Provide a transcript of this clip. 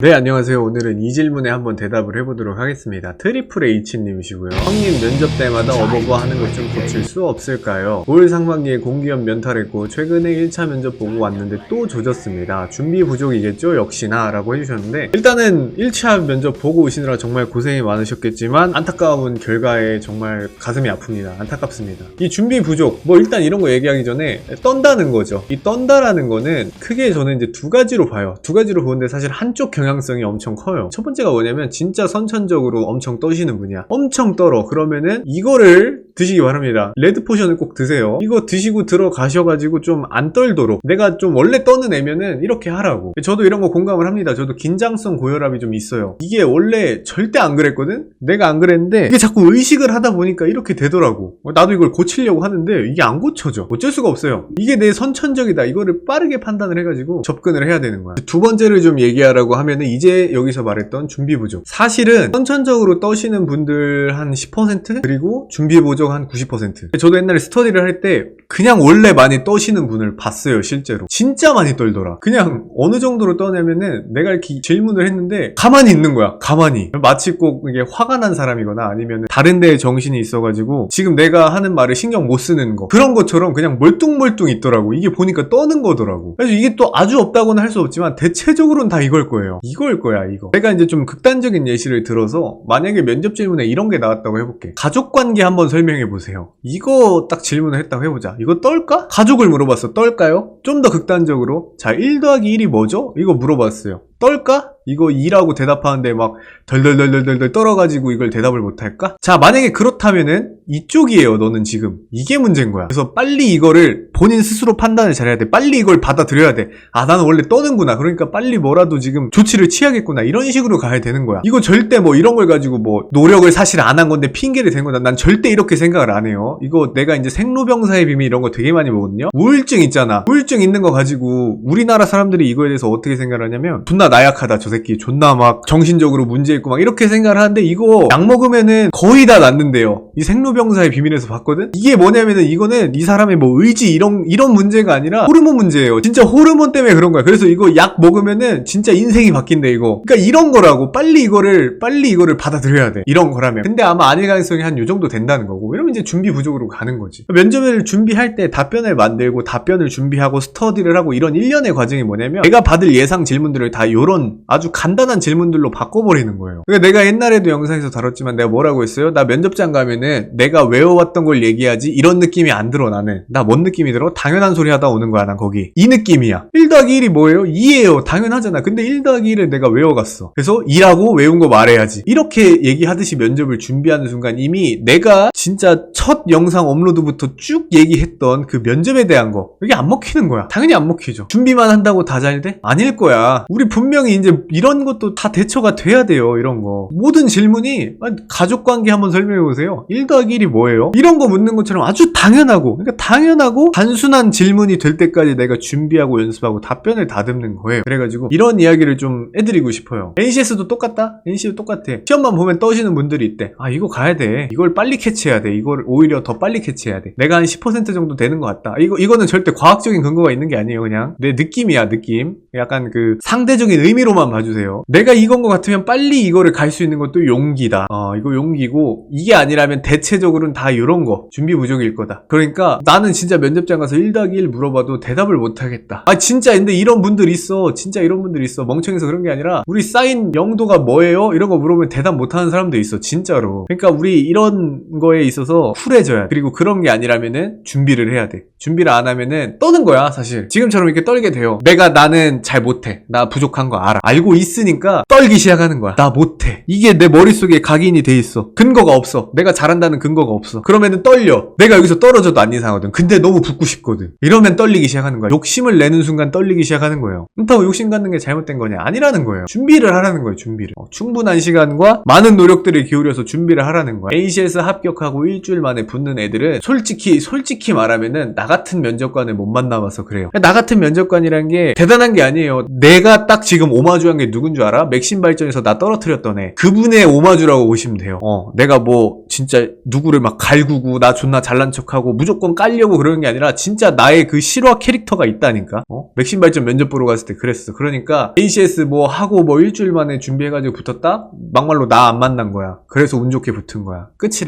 네, 안녕하세요. 오늘은 이 질문에 한번 대답을 해보도록 하겠습니다. 트리플 H님이시고요. 형님 면접 때마다 어버버 하는 것 좀 고칠 수 없을까요? 올 상반기에 공기업 면탈했고 최근에 1차 면접 보고 왔는데 또 조졌습니다. 준비 부족이겠죠? 역시나 라고 해주셨는데 일단은 1차 면접 보고 오시느라 정말 고생이 많으셨겠지만 안타까운 결과에 정말 가슴이 아픕니다. 안타깝습니다. 이 준비 부족 뭐 일단 이런 거 얘기하기 전에 떤다는 거죠. 이 떤다라는 거는 크게 저는 이제 두 가지로 봐요. 두 가지로 보는데 사실 한쪽 경향 성이 엄청 커요. 첫 번째가 뭐냐면 진짜 선천적으로 엄청 떠시는 분이야. 엄청 떨어. 그러면은 이거를 드시기 바랍니다. 레드 포션을 꼭 드세요. 이거 드시고 들어가셔가지고 좀 안 떨도록 내가 좀 원래 떠는 애면은 이렇게 하라고. 저도 이런 거 공감을 합니다. 저도 긴장성 고혈압이 좀 있어요. 이게 원래 절대 안 그랬거든? 내가 안 그랬는데 이게 자꾸 의식을 하다 보니까 이렇게 되더라고. 어, 나도 이걸 고치려고 하는데 이게 안 고쳐져. 어쩔 수가 없어요. 이게 내 선천적이다. 이거를 빠르게 판단을 해가지고 접근을 해야 되는 거야. 두 번째를 좀 얘기하라고 하면 은 이제 여기서 말했던 준비 부족. 사실은 선천적으로 떠시는 분들 한 10% 그리고 준비 부족 한 90%. 저도 옛날에 스터디를 할 때 그냥 원래 많이 떠시는 분을 봤어요, 실제로. 진짜 많이 떨더라. 그냥 어느 정도로 떠내면은 내가 이렇게 질문을 했는데 가만히 있는 거야, 가만히. 마치 꼭 이게 화가 난 사람이거나 아니면 다른 데에 정신이 있어가지고 지금 내가 하는 말을 신경 못 쓰는 거. 그런 것처럼 그냥 멀뚱멀뚱 있더라고. 이게 보니까 떠는 거더라고. 그래서 이게 또 아주 없다고는 할 수 없지만 대체적으로는 다 이걸 거예요. 이걸 거야, 이거. 내가 이제 좀 극단적인 예시를 들어서 만약에 면접 질문에 이런 게 나왔다고 해볼게. 가족 관계 한번 설명해 보세요. 이거 딱 질문을 했다고 해보자. 이거 떨까? 가족을 물어봤어. 떨까요? 좀 더 극단적으로. 자, 1 더하기 1이 뭐죠? 이거 물어봤어요. 떨까? 이거 2라고 대답하는데 막 덜덜덜덜덜 떨어가지고 이걸 대답을 못할까? 자, 만약에 그렇다면은 이쪽이에요, 너는 지금. 이게 문제인 거야. 그래서 빨리 이거를 본인 스스로 판단을 잘해야 돼. 빨리 이걸 받아들여야 돼. 아, 나는 원래 떠는구나. 그러니까 빨리 뭐라도 지금 조치를 취하겠구나. 이런 식으로 가야 되는 거야. 이거 절대 뭐 이런 걸 가지고 뭐 노력을 사실 안 한 건데 핑계를 댄 거다. 난 절대 이렇게 생각을 안 해요. 이거 내가 이제 생로병사의 비밀 이런 거 되게 많이 먹거든요. 우울증 있잖아. 우울증 있는 거 가지고 우리나라 사람들이 이거에 대해서 어떻게 생각을 하냐면 나약하다. 저 새끼 존나 막 정신적으로 문제 있고 막 이렇게 생각을 하는데 이거 약 먹으면은 거의 다 낫는데요. 이 생로병사의 비밀에서 봤거든? 이게 뭐냐면은 이거는 이 사람의 뭐 의지 이런, 이런 문제가 아니라 호르몬 문제예요. 진짜 호르몬 때문에 그런 거야. 그래서 이거 약 먹으면은 진짜 인생이 바뀐대, 이거. 그러니까 이런 거라고. 빨리 이거를, 빨리 이거를 받아들여야 돼. 이런 거라면. 근데 아마 아닐 가능성이 한 요 정도 된다는 거고. 이러면 이제 준비 부족으로 가는 거지. 면접을 준비할 때 답변을 만들고 답변을 준비하고 스터디를 하고 이런 일련의 과정이 뭐냐면 내가 받을 예상 질문들을 다 요런 아주 간단한 질문들로 바꿔버리는 거예요. 그러니까 내가 옛날에도 영상에서 다뤘지만 내가 뭐라고 했어요? 나 면접장 가면은 내가 외워왔던 걸 얘기하지 이런 느낌이 안 들어 나는. 나 뭔 느낌이 들어? 당연한 소리 하다 오는 거야 난 거기. 이 느낌이야. 1 더하기 1이 뭐예요? 2예요. 당연하잖아. 근데 1 더하기 1을 내가 외워갔어. 그래서 2라고 외운 거 말해야지. 이렇게 얘기하듯이 면접을 준비하는 순간 이미 내가 진짜 첫 영상 업로드부터 쭉 얘기했던 그 면접에 대한 거 이게 안 먹히는 거야. 당연히 안 먹히죠. 준비만 한다고 다 잘 돼? 아닐 거야. 우리 분명 히 이제 이런 것도 다 대처가 돼야 돼요. 이런 거. 모든 질문이 아니, 가족 관계 한번 설명해 보세요. 1 더하기 1이 뭐예요? 이런 거 묻는 것처럼 아주 당연하고 그러니까 당연하고 단순한 질문이 될 때까지 내가 준비하고 연습하고 답변을 다듬는 거예요. 그래가지고 이런 이야기를 좀 해드리고 싶어요. NCS도 똑같다? NC도 똑같아. 시험만 보면 떠시는 분들이 있대. 아 이거 가야 돼. 이걸 빨리 캐치해야 돼. 이걸 오히려 더 빨리 캐치해야 돼. 내가 한 10% 정도 되는 것 같다. 이거 이거는 절대 과학적인 근거가 있는 게 아니에요. 그냥 내 느낌이야 느낌. 약간 그 상대적인 의미로만 봐주세요. 내가 이건 것 같으면 빨리 이거를 갈 수 있는 것도 용기다. 어 이거 용기고 이게 아니라면 대체적으로는 다 이런 거 준비 부족일 거다. 그러니까 나는 진짜 면접장 가서 1 더하기 1 물어봐도 대답을 못 하겠다. 아 진짜 근데 이런 분들 있어. 진짜 이런 분들 있어. 멍청해서 그런 게 아니라 우리 사인 영도가 뭐예요? 이런 거 물어보면 대답 못 하는 사람도 있어. 진짜로. 그러니까 우리 이런 거에 있어서 쿨해져야 돼. 그리고 그런 게 아니라면은 준비를 해야 돼. 준비를 안 하면은 떠는 거야, 사실. 지금처럼 이렇게 떨게 돼요. 내가 나는 잘 못해. 나 부족한 거 알아. 알고 있으니까 떨기 시작하는 거야. 나 못해. 이게 내 머릿속에 각인이 돼 있어. 근거가 없어. 내가 잘한다는 근거가 없어. 그러면은 떨려. 내가 여기서 떨어져도 안 이상하거든. 근데 너무 붙고 싶거든. 이러면 떨리기 시작하는 거야. 욕심을 내는 순간 떨리기 시작하는 거예요. 그렇다고 욕심 갖는 게 잘못된 거냐? 아니라는 거예요. 준비를 하라는 거예요, 준비를. 어, 충분한 시간과 많은 노력들을 기울여서 준비를 하라는 거야. ACS 합격하고 일주일 만에 붙는 애들은 솔직히, 솔직히 말하면은 나 같은 면접관을 못 만나봐서 그래요. 나 같은 면접관이란 게 대단한 게 아니에요. 내가 딱 지금 오마주한 게 누군 줄 알아? 맥심 발전에서 나 떨어뜨렸던 애. 그분의 오마주라고 보시면 돼요. 어, 내가 뭐, 진짜 누구를 막 갈구고 나 존나 잘난 척하고 무조건 깔려고 그러는 게 아니라 진짜 나의 그 실화 캐릭터가 있다니까. 어? 맥심 발전 면접 보러 갔을 때 그랬어. 그러니까 ACS 뭐 하고 뭐 일주일 만에 준비해가지고 붙었다? 막말로 나 안 만난 거야. 그래서 운 좋게 붙은 거야. 끝이라.